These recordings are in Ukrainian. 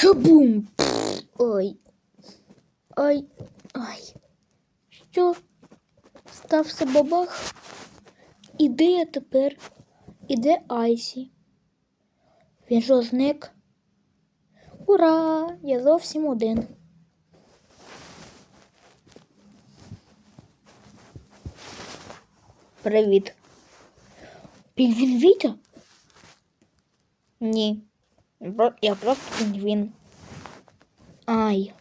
Шабум! Ой. Ой. Ой. Що? Стався бабах? І де я тепер? І де Айсі? Він що зник? Ура! Я зовсім один. Привіт. Пінгвін Вітя? Ні. Я просто пінгвін. Ай.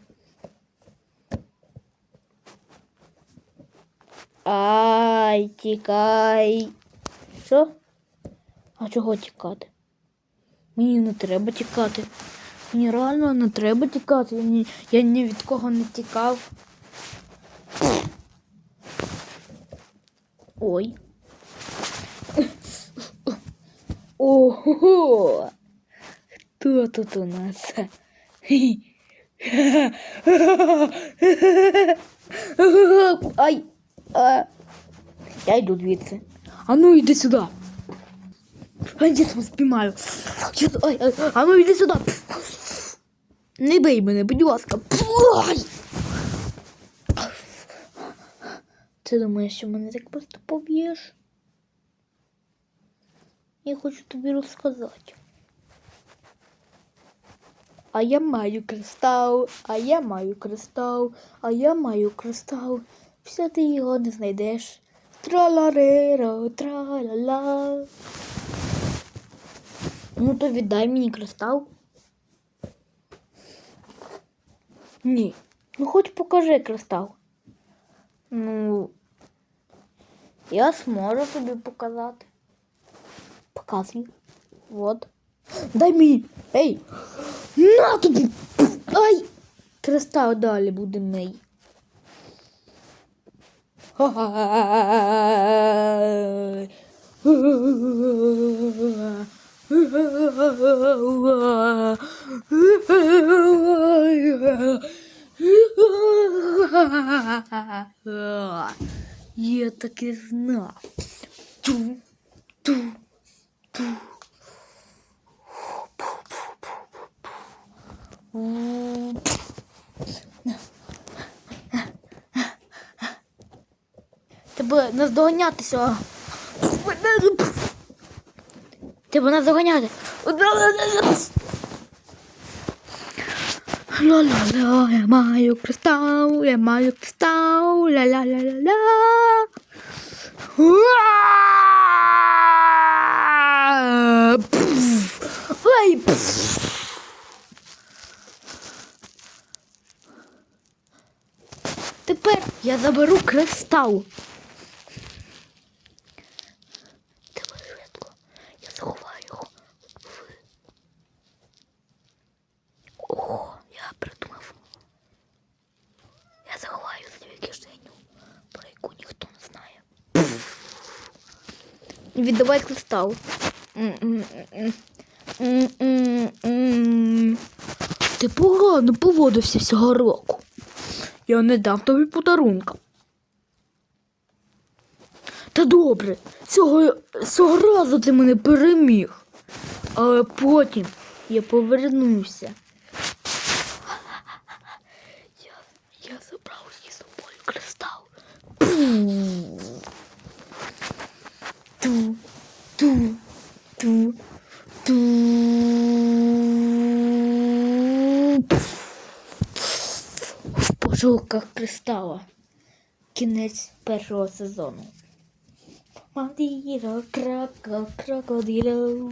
Ай, тікай. Що? А чого тікати? Мені не треба тікати. Мені реально не треба тікати. Я ні, я ні від кого не тікав. Ой. Ого! Хто тут у нас? Ай! А, я йду звідси. А ну йди сюди. А я тебе спіймаю. Ай, ай, а ну йди сюди. Не бий мене, будь ласка. Ай! Ти думаєш, що мене так просто поб'єш? Я хочу тобі розказати. А я маю кристал, а я маю кристал, а я маю кристал. Все ти його не знайдеш. Тралареро, тралала. Ну то віддай мені кристал. Ні. Ну хоч покажи кристал. Ну, я зможу тобі показати. Показуй. Вот. Дай мені. Ей! На тобі! Ай! Кристал далі буде мій. Я так і знав. Ту, ту. Тебе наздоганятися. Тебе наздоганяти. Ла-ла-ла, я маю кристал, я маю кристал, ла-ла-ла-ла-ла. Тепер я заберу кристал. Давай. Я заховаю його. в- О, я придумав. Я заховаю свою кишеню, про яку ніхто не знає. Віддавай кристал. Ти погано поводився року. Я не дам тобі подарунка. Та добре, цього, цього разу ти мене переміг. Але потім я повернуся. Я, я забрав зі собою кристал. Ту, ту, ту, ту. В пошуках кристала. Кінець першого сезону. Мадіро, крако, крокодило.